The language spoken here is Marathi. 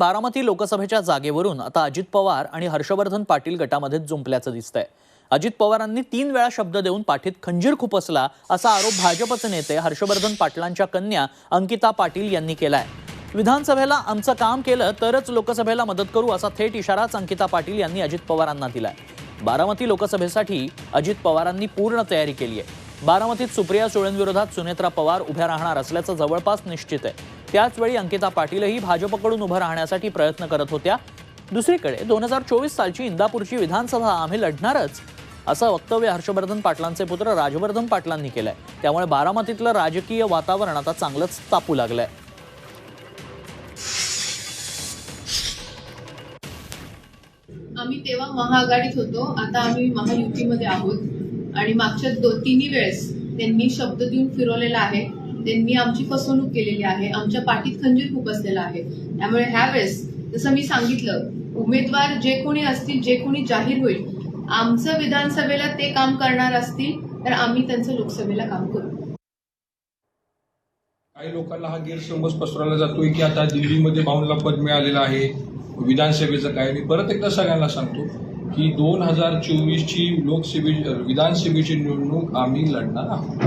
बारामती लोकसभेच्या जागेवरून आता अजित पवार आणि हर्षवर्धन पाटील गटामध्ये जुंपल्याचं दिसतंय. अजित पवारांनी तीन वेळा शब्द देऊन पाठीत खंजीर खुपसला असा आरोप भाजपचे नेते हर्षवर्धन पाटलांच्या कन्या अंकिता पाटील यांनी केलाय. विधानसभेला आमचं काम केलं तरच लोकसभेला मदत करू असा थेट इशाराच अंकिता पाटील यांनी अजित पवारांना दिलाय. बारामती लोकसभेसाठी अजित पवारांनी पूर्ण तयारी केली आहे बारामतीत सुप्रिया सुळेंविरोधात सुनेत्रा पवार उभ्या राहणार असल्याचं जवळपास निश्चित आहे. त्याचवेळी अंकिता पाटीलही भाजपकडून उभं राहण्यासाठी प्रयत्न करत होत्या. दुसरीकडे दोन हजार चोवीस सालची इंदापूरची विधानसभा आम्ही लढणारच असं वक्तव्य हर्षवर्धन पाटलांचे पुत्र राजवर्धन पाटलांनी केलंय. त्यामुळे बारामतीतलं राजकीय वातावरण आता चांगलंच तापू लागलंय. आम्ही तेव्हा महाआघाडीत होतो आता आम्ही महायुतीमध्ये आहोत. आणि मागच्या दो तिन्ही वेळेस त्यांनी शब्द देऊन फिरवलेला आहे. त्यांनी आमची फसवणूक केलेली आहे. आमच्या पाठीत खंजीर खुपसलेला आहे. त्यामुळे ह्या वेळेस जसं मी सांगितलं उमेदवार जे कोणी असतील जे कोणी जाहीर होईल आमचं विधानसभेला ते काम करणार असतील तर आम्ही त्यांचं लोकसभेला काम करू. काही लोकांना हा गैरसमज पसरवला जातोय की आता दिल्लीमध्ये बाऊनला पद मिळालेलं आहे. विधानसभेचं काय मी परत एकदा सगळ्यांना सांगतो की दोन हजार चोवीसची लोकसभे विधानसभेची निवडणूक आम्ही लढणार आहोत.